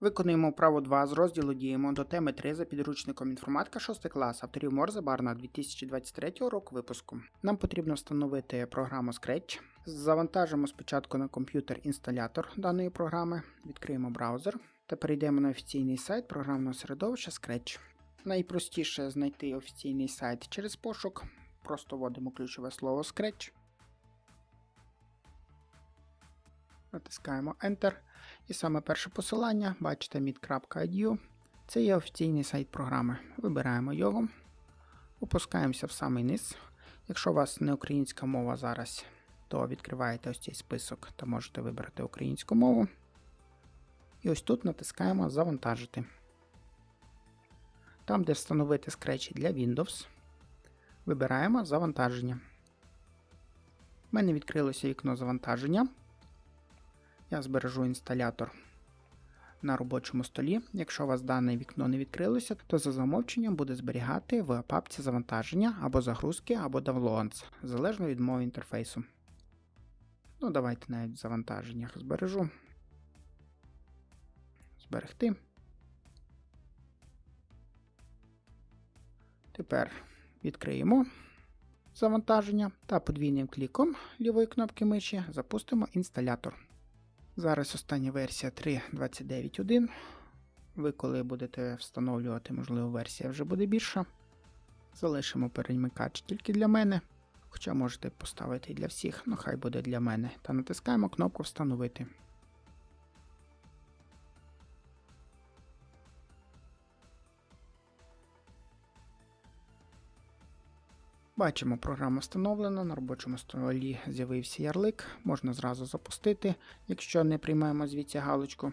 Виконуємо вправу 2 з розділу діємо до теми 3 за підручником інформатика 6 клас авторів Морзе Барна 2023 року випуску. Нам потрібно встановити програму Scratch. Завантажимо спочатку на комп'ютер інсталятор даної програми, відкриємо браузер та перейдемо на офіційний сайт програмного середовища Scratch. Найпростіше знайти офіційний сайт через пошук. Просто вводимо ключове слово Scratch. Натискаємо Enter. І саме перше посилання, бачите mit.edu. Це є офіційний сайт програми. Вибираємо його, опускаємося в самий низ. Якщо у вас не українська мова зараз, то відкриваєте ось цей список та можете вибрати українську мову. І ось тут натискаємо Завантажити. Там, де встановити скретчі для Windows, вибираємо Завантаження. У мене відкрилося вікно завантаження. Я збережу інсталятор на робочому столі. Якщо у вас дане вікно не відкрилося, то за замовченням буде зберігати в папці завантаження або загрузки, або downloads, залежно від мови інтерфейсу. Ну, давайте навіть в завантаженнях збережу. Зберегти. Тепер відкриємо завантаження та подвійним кліком лівої кнопки миші запустимо інсталятор. Зараз остання версія 3.29.1. Ви, коли будете встановлювати, можливо, версія вже буде більша. Залишимо перемикач тільки для мене. Хоча можете поставити і для всіх, ну хай буде для мене. Та натискаємо кнопку Встановити. Бачимо, програма встановлена, на робочому столі з'явився ярлик, можна зразу запустити, якщо не приймаємо звідси галочку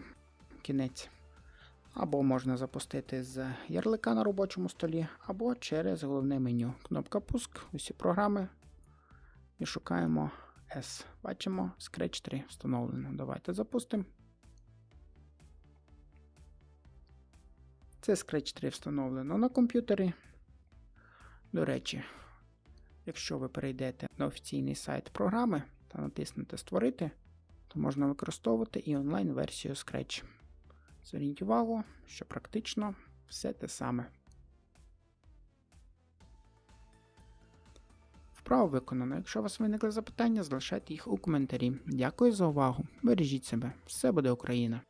кінець. Або можна запустити з ярлика на робочому столі, або через головне меню. Кнопка Пуск, усі програми. І шукаємо S. Бачимо, Scratch 3 встановлено. Давайте запустимо. Це Scratch 3 встановлено на комп'ютері. До речі, Якщо ви перейдете на офіційний сайт програми та натиснете Створити, то можна використовувати і онлайн-версію Scratch. Зверніть увагу, що практично все те саме. Вправо виконано. Якщо у вас виникли запитання, залишайте їх у коментарі. Дякую за увагу. Бережіть себе. Все буде Україна!